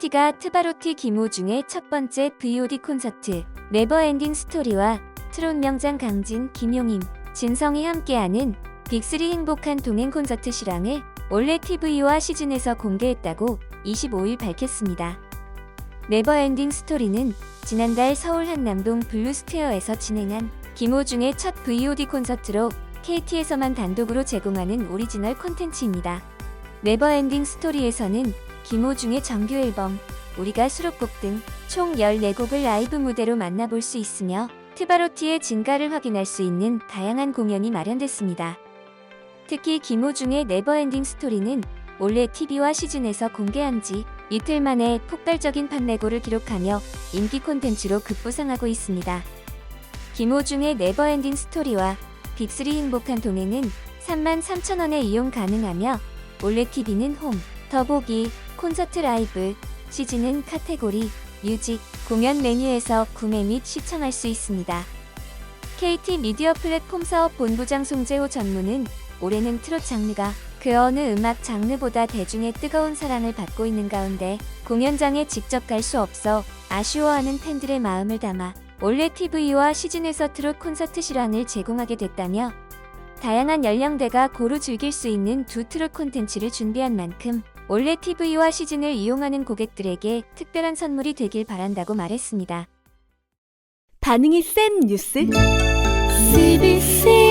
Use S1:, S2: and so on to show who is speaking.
S1: KT가 트바로티 김호중의 첫 번째 VOD 콘서트 네버엔딩 스토리와 트롯 명장 강진, 김용임, 진성이 함께하는 빅3 행복한 동행 콘서트 실황을 올레 TV와 시즌에서 공개했다고 25일 밝혔습니다. 네버엔딩 스토리는 지난달 서울 한남동 블루스퀘어에서 진행한 김호중의 첫 VOD 콘서트로 KT에서만 단독으로 제공하는 오리지널 콘텐츠입니다. 네버엔딩 스토리에서는 김호중의 정규 앨범, 우리가 수록곡 등 총 14곡을 라이브 무대로 만나볼 수 있으며 트바로티의 진가를 확인할 수 있는 다양한 공연이 마련됐습니다. 특히 김호중의 네버엔딩 스토리는 올해 TV와 시즌에서 공개한 지 이틀 만에 폭발적인 판매고를 기록하며 인기 콘텐츠로 급부상하고 있습니다. 김호중의 네버엔딩 스토리와 빅3 행복한 동행은 3만 3천 원에 이용 가능하며 올레 TV는 홈, 더보기, 콘서트 라이브, 시즌은 카테고리, 뮤직, 공연 메뉴에서 구매 및 시청할 수 있습니다. KT 미디어 플랫폼 사업 본부장 송재호 전무는 올해는 트롯 장르가 그 어느 음악 장르보다 대중의 뜨거운 사랑을 받고 있는 가운데 공연장에 직접 갈 수 없어 아쉬워하는 팬들의 마음을 담아 올레 TV와 시즌에서 트롯 콘서트 실황을 제공하게 됐다며 다양한 연령대가 고루 즐길 수 있는 두 트롯 콘텐츠를 준비한 만큼 올레 TV와 시즌을 이용하는 고객들에게 특별한 선물이 되길 바란다고 말했습니다.
S2: 반응이 센 뉴스?
S1: CBC